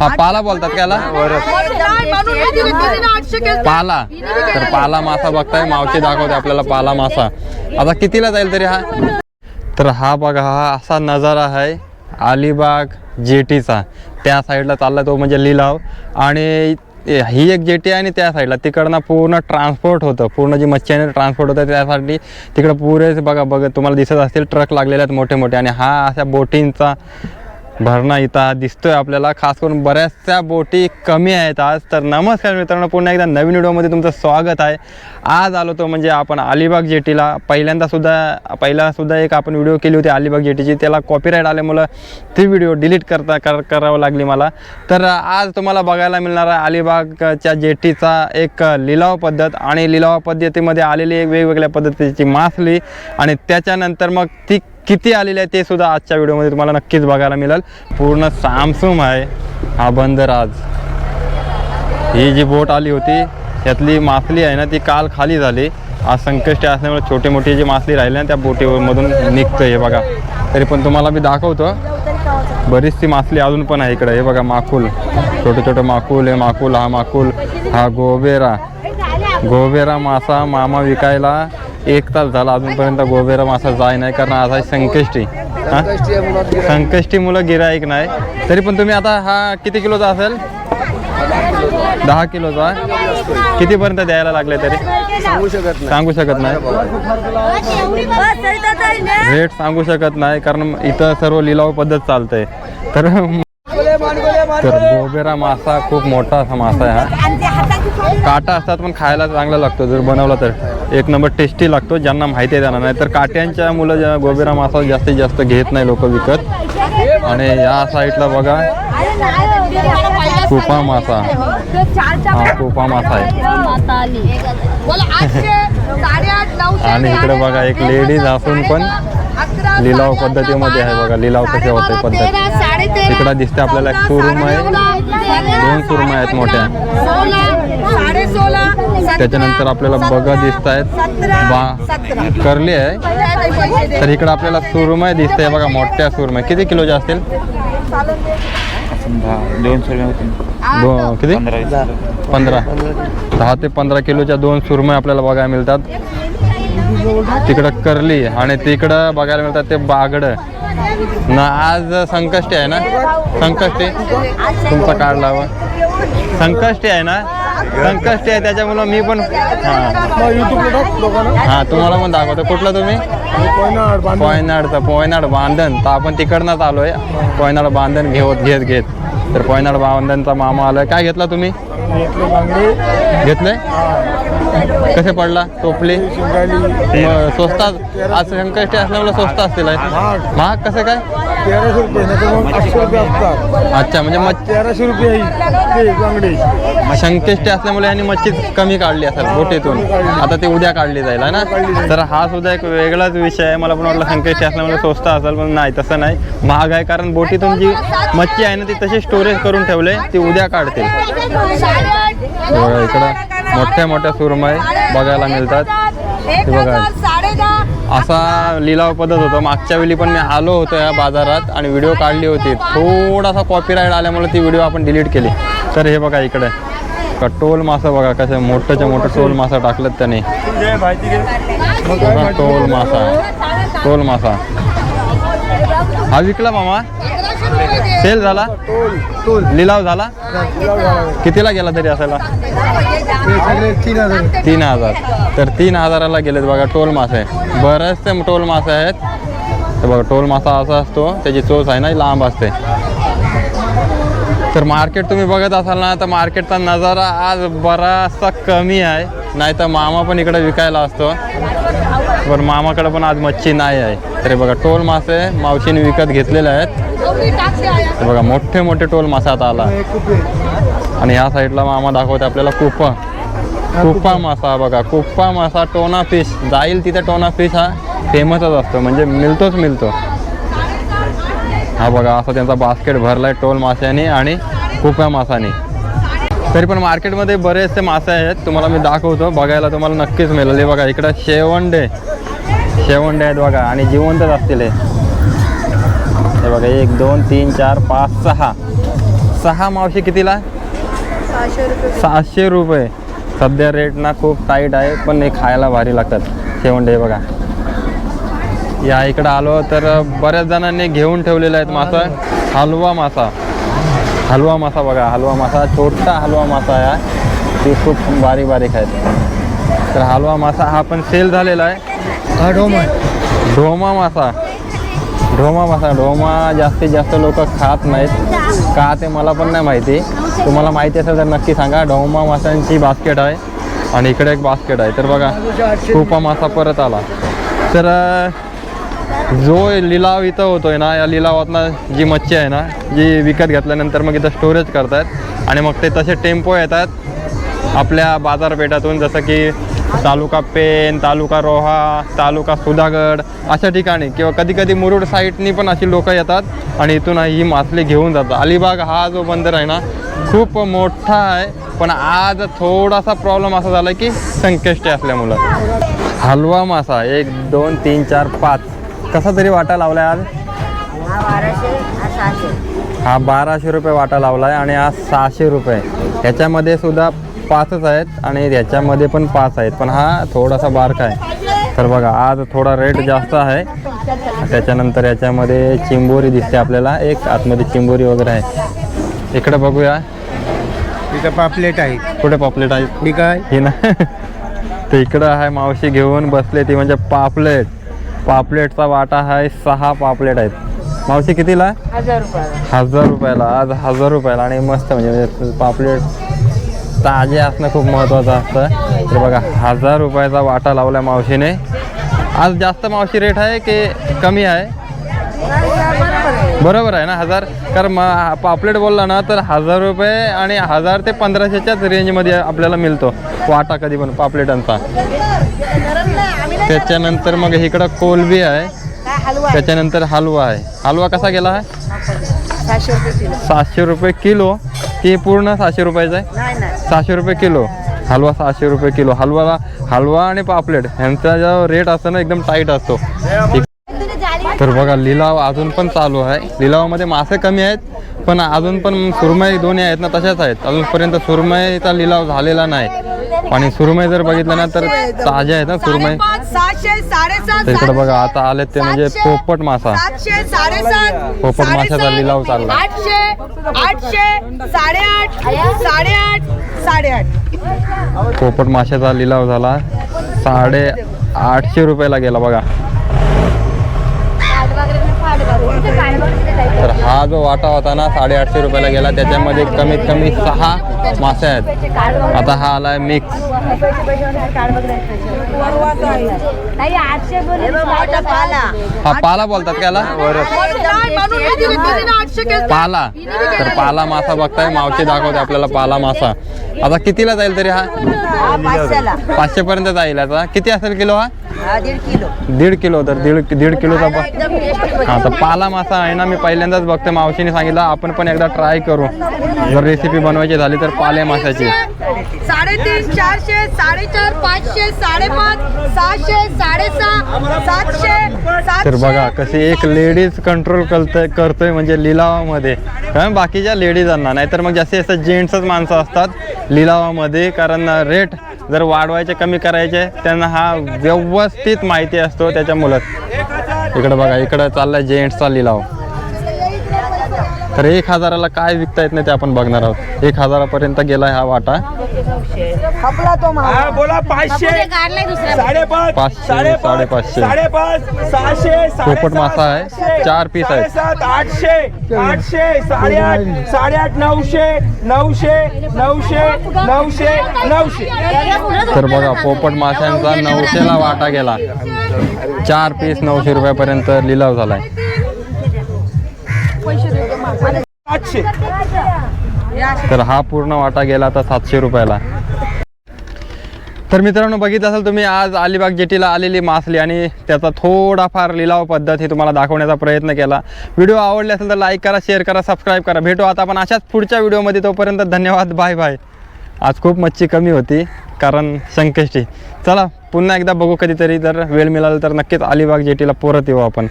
हा पाला. बोलतात का याला पाला तर पाला मासा बघताय मावशी दाखवते आपल्याला पाला मासा. आता कितीला जाईल तरी हा? तर हा बघा हा असा नजारा आहे अलिबाग जेटीचा. त्या साईडला चालला तो म्हणजे लिलाव. आणि ही एक जेटी आहे आणि त्या साईडला. तिकडनं पूर्ण ट्रान्सपोर्ट होतं. पूर्ण जी मच्छी आहे ट्रान्सपोर्ट होतं त्यासाठी तिकडं पुरेच बघा बघा तुम्हाला दिसत असतील ट्रक लागलेले आहेत मोठे मोठे आणि हा अशा बोटींचा भरणा इथं हा दिसतोय आपल्याला. खास करून बऱ्याचशा बोटी कमी आहेत आज. तर नमस्कार मित्रांनो पुन्हा एकदा नवीन व्हिडिओमध्ये तुमचं स्वागत आहे. आज आलो तो म्हणजे आपण अलिबाग जेटीला. पहिल्यांदासुद्धा पहिलासुद्धा एक आपण व्हिडिओ केली होती अलिबाग जेटीची. त्याला कॉपीराईट आल्यामुळं ती व्हिडिओ डिलीट करता कर करावं लागली मला. तर आज तुम्हाला बघायला मिळणार आहे अलिबागच्या जेटीचा एक लिलाव पद्धत आणि लिलाव पद्धतीमध्ये आलेली एक वेगवेगळ्या पद्धतीची मासली आणि त्याच्यानंतर मग ती किती आलेले आहे ते सुद्धा आजच्या व्हिडिओमध्ये तुम्हाला नक्कीच बघायला मिळेल. पूर्ण सामसूम आहे हा बंदर आज. ही जी बोट आली होती त्यातली मासली आहे ना ती काल खाली झाली. आज संकष्टी असल्यामुळे छोटी मोठी जी मासली राहिली ना त्या बोटीमधून निघतं हे बघा. तरी पण तुम्हाला मी दाखवतो. बरीचशी मासली अजून पण आहे इकडे. हे बघा माकुल. छोटे छोटे माकुल हे माकुल हा माकुल. हा गोबेरा. गोबेरा मासा मामा विकायला एक तास झाला अजूनपर्यंत गोबेरा मासा जाय नाही कारण आज आहे संकष्टी. संकष्टी मुलं गिराईक नाही. तरी पण तुम्ही आता हा किती किलोचा असेल? दहा किलोचा. कितीपर्यंत द्यायला लागले तरी? सांगू शकत नाही. रेट सांगू शकत नाही कारण इथं सर्व लिलाव पद्धत चालतंय. तर तर गोबेरा मासा खूप मोठा असा मासा आहे हा. काटा असतात पण खायला चांगला लागतो. जर बनवला तर. एक नंबर टेस्टी लागतो ज्यांना माहिती आहे त्यांना. नाही तर काट्यांच्या मुलं ज्या गोबेरा मासा जास्तीत जास्त घेत नाही लोक विकत. आणि या साईडला बघा कुपा मासा. हा कुपा मासा आहे. आणि इकडे बघा एक लेडीज असून पण लिलाव पद्धतीमध्ये आहे बघा. लिलाव कसे होते पद्धती. इकडे दिसते आपल्याला एक सुरमई दोन सुरमा आहेत मोठ्या. त्याच्यानंतर आपल्याला बघा दिसत आहेत बा करली आहे. तर इकडे आपल्याला सुरमय दिसत आहे बघा मोठ्या सुरमय किती किलोच्या असतील दोन दोन किती? पंधरा. दहा ते पंधरा किलोच्या दोन सुरमय आपल्याला बघायला मिळतात. तिकडं करली आणि तिकडं बघायला मिळतात ते बागडं. ना आज संकष्टी आहे ना? संकष्टी? तुमचा कार्ड लावा. संकष्टी आहे ना? संकष्टी आहे त्याच्यामुळं मी पण हां. हां तुम्हाला पण दाखवतो. कुठलं तुम्ही? कोयनाड बांधून पोयनाडचं पोयनाड बांधण. तर आपण तिकडनंच आलो आहे पोयनाड बांधण घेत घेत घेत. तर पोयनाड बांधणचा मामा आलाय. काय घेतला तुम्ही? घेतले बांगडे. घेतले? कसे पडला? टोपली? स्वस्तात आज संकष्टी असल्यामुळे स्वस्त असतील. महाग. कसे काय? तेराशे रुपये अच्छा म्हणजे मच्छी तेराशे रुपये संकष्टी असल्यामुळे यांनी मच्छी कमी काढली असेल बोटीतून. आता ते उद्या काढली जाईल है ना? तर हा सुद्धा एक वेगळाच विषय आहे. मला पण वाटलं संकष्टी असल्यामुळे स्वस्त असेल पण नाही तसं नाही. महाग आहे कारण बोटीतून जी मच्छी आहे ना ती तशी स्टोरेज करून ठेवले ती उद्या काढतील. इकडं. मोठ्या मोठ्या सुरमई बघायला मिळतात. हे बघा. असा लिलाव पद्धत होता. मागच्या वेळी पण मी आलो होतो या बाजारात आणि व्हिडिओ काढली होती. थोडासा कॉपीराईट आल्यामुळे ती व्हिडिओ आपण डिलीट केली. तर हे बघा इकडे. का टोल मासा बघा कसं मोठंच्या मोठं टोल मासा टाकलेत त्याने. टोल मासा. टोल मासा. हा विकला मामा? सेल झाला? लिलाव झाला? कितीला गेला तरी असायला? तीन हजार. तर तीन हजाराला गेलेत बघा टोल मासे. बरेचसे टोल मासे आहेत. तर बघा टोल मासा असा असतो त्याची चोच आहे ना लांब असते. तर मार्केट तुम्ही बघत असाल ना तर मार्केटचा नजारा आज बराचसा कमी आहे. नाही तर मामा पण इकडे विकायला असतो. पण मामाकडे पण आज मच्छी नाही आहे. तरी बघा टोल मासे मावशीने विकत घेतलेले आहेत. बघा मोठे मोठे टोल मासा आता आला. आणि ह्या साईडला मामा दाखवते आपल्याला कुप्पा कुप्पा मासा बघा कुप्पा मासा टोना फिश. जाईल तिथे टोना फिश हा. फेमसच असतो म्हणजे मिळतोच मिळतो. हा बघा असा त्यांचा बास्केट भरलाय टोल माशाने आणि कुप्या मासाने. तरी पण मार्केटमध्ये बरेचसे मासे आहेत तुम्हाला मी दाखवतो बघायला तुम्हाला नक्कीच मिळेल. हे बघा इकडं शेवंडे. शेवंडे आहेत बघा आणि जिवंतच असतील हे. बघा एक दोन तीन चार पाच सहा. सहा मावशी कितीला? सहाशे रुपये. सध्या रेट ना खूप टाईट आहे पण हे खायला भारी लागतात. शेवंडे हे बघा. या इकडं आलो तर बऱ्याच जणांनी घेऊन ठेवलेले आहेत मासा. हलवा मासा. हलवा मासा बघा हलवा मासा. छोटा हलवा मासा आहे ते खूप बारीक बारीक आहेत तर हलवा मासा हा पण सेल झालेला आहे. हा डोम. ढोमा मासा. ढोमा मासा. ढोमा जास्तीत जास्त लोक खात नाहीत. का ते मला पण नाही माहिती. तुम्हाला माहिती असेल तर नक्की सांगा. ढोमा माशांची बास्केट आहे आणि इकडे एक बास्केट आहे. तर बघा खूपा मासा परत आला. तर जो लिलाव इथं होतोय ना या लिलावातनं जी मच्छी आहे ना जी विकत घेतल्यानंतर मग इथं स्टोरेज करतात आणि मग ते तसे टेम्पो येतात आपल्या बाजारपेठातून. जसं की तालुका पेन तालुका रोहा तालुका सुधागड अशा ठिकाणी किंवा कधी कधी मुरुड साईडनी पण अशी लोक येतात आणि इथून ही मासली घेऊन जातात. अलिबाग हा जो बंदर आहे ना खूप मोठा आहे पण आज थोडासा प्रॉब्लेम असा झाला की संकष्टी असल्यामुळं. हलवा मासा एक दोन तीन चार पाच. कसा तरी वाटा लावलाय आज? हा बाराशे रुपये वाटा लावला आहे आणि हा सहाशे रुपये. ह्याच्यामध्ये सुद्धा पाचच आहेत आणि ह्याच्यामध्ये पण पाच आहेत. पण हा थोडासा बारका आहे. तर बघा आज थोडा रेट जास्त आहे. त्याच्यानंतर याच्यामध्ये चिंबोरी दिसते आपल्याला. एक आतमध्ये चिंबोरी वगैरे आहे. इकडे बघूया. इथं पापलेट आहे. कुठे पॉपलेट आहे? ठीक आहे ही ना. तर इकडं आहे मावशी घेऊन बसले. ती म्हणजे पापलेट. पापलेटचा वाटा आहे सहा पापलेट आहेत. मावशी कितीला? हजार रुपयाला. हजार रुपयाला. आज हजार रुपयाला आणि मस्त म्हणजे पापलेट. ताजे असणं खूप महत्त्वाचं असतं. तर बघा हजार रुपयाचा वाटा लावला मावशीने. आज जास्त मावशी रेट आहे की कमी आहे? बरोबर आहे ना हजार? कारण मग पापलेट बोलला ना तर हजार रुपये आणि हजार ते पंधराशेच्याच रेंजमध्ये आपल्याला मिळतो. वाटा कधी पण पापलेटांचा. त्याच्यानंतर मग इकडं कोलबी आहे. त्याच्यानंतर हलवा आहे. हलवा कसा गेला आहे? सातशे रुपये किलो. की पूर्ण सहाशे रुपयाचं आहे? सहाशे रुपये किलो. हलवा सहाशे रुपये किलो. हलवाला हलवा आणि पापलेट ह्यांचा जो रेट असतो ना एकदम टाईट असतो. तर बघा लिलाव अजून पण चालू आहे. लिलावामध्ये मासे कमी आहेत पण अजून पण सुरमई दोन्ही आहेत ना तशाच आहेत. अजूनपर्यंत सुरमईचा लिलाव झालेला नाही. आणि सुरमई जर बघितलं ना तर ताज्या आहेत ना सुरमई. इकडे बघा आता आलेत ते म्हणजे पोपट मासा. पोपट माशाचा लिलाव चालला. आठशे साडेआठ साडेआठ साडेआठ. पोपट माशाचा लिलाव झाला. साडे आठशे रुपयाला गेला बघा. तर हा जो वाटा होता ना साडेआठशे रुपयाला गेला. त्याच्यामध्ये कमीत कमी सहा मासे आहेत. आता हा आलाय मिक्स आठशे पाला. हा पाला बोलतात त्याला. पाला तर. पाला. मासा बघताय मावशी दाखवते आपल्याला पाला मासा. आता कितीला जाईल तरी हा? हा पाचशे पर्यंत जाईल आता. किती असेल किलो हा? दीड किलो. तर दीड दीड किलोचा हा तर पाला मासा आहे ना मी पहिल्यांदाच बघते मावशीने सांगितलं आपण पण एकदा ट्राय करू. जर रेसिपी बनवायची झाली तर पाले माशाची. साडेतीन चारशे साडेचार पाचशे साडेपाच सहाशे साडेसहा सातशे तर बघा कसे कशी एक लेडीज कंट्रोल करतोय करतोय म्हणजे लिलावामध्ये. कारण बाकीच्या लेडीजांना नाहीतर मग जास्तीत जास्त जेंट्सच माणसं असतात लिलावामध्ये. कारण रेट जर वाढवायचे कमी करायचे त्यांना हा व्यवस्थित माहिती असतो त्याच्यामुळंच इकडं बघा इकडं चाललाय जेंट्सचा लिलाव. तर एक हजाराला काय विकता येत नाही ते आपण बघणार आहोत. एक हजारापर्यंत गेलाय हा वाटा. खपला तो हा बोला पाचशे. साडेपाच पाचशे, साडेपाच साडेपाचशे. साडेपाच सहाशे पोपट मासा आहे. चार piece आहेत. सात आठशे आठशे साडेआठ साडेआठ नऊशे नऊशे नऊशे नऊशे नऊशे. तर बघा पोपट माशांचा नऊशेला वाटा गेला. चार पीस नऊशे रुपयापर्यंत लिलाव झालाय. सातशे. तर हा पूर्ण वाटा गेला आता सातशे रुपयाला. तर मित्रांनो बघितलं असेल तुम्ही आज अलिबाग जेटीला आलेली मासली आणि त्याचा थोडाफार लिलाव पद्धत हे तुम्हाला दाखवण्याचा प्रयत्न केला. व्हिडिओ आवडले असेल तर लाईक करा शेअर करा सबस्क्राईब करा. भेटू आता आपण अशाच पुढच्या व्हिडिओमध्ये. तोपर्यंत धन्यवाद बाय बाय आज खूप मच्छी कमी होती कारण संकष्टी. चला पुन्हा एकदा बघू कधीतरी. जर वेळ मिळाला तर नक्कीच अलिबाग जेटीला परत येऊ आपण.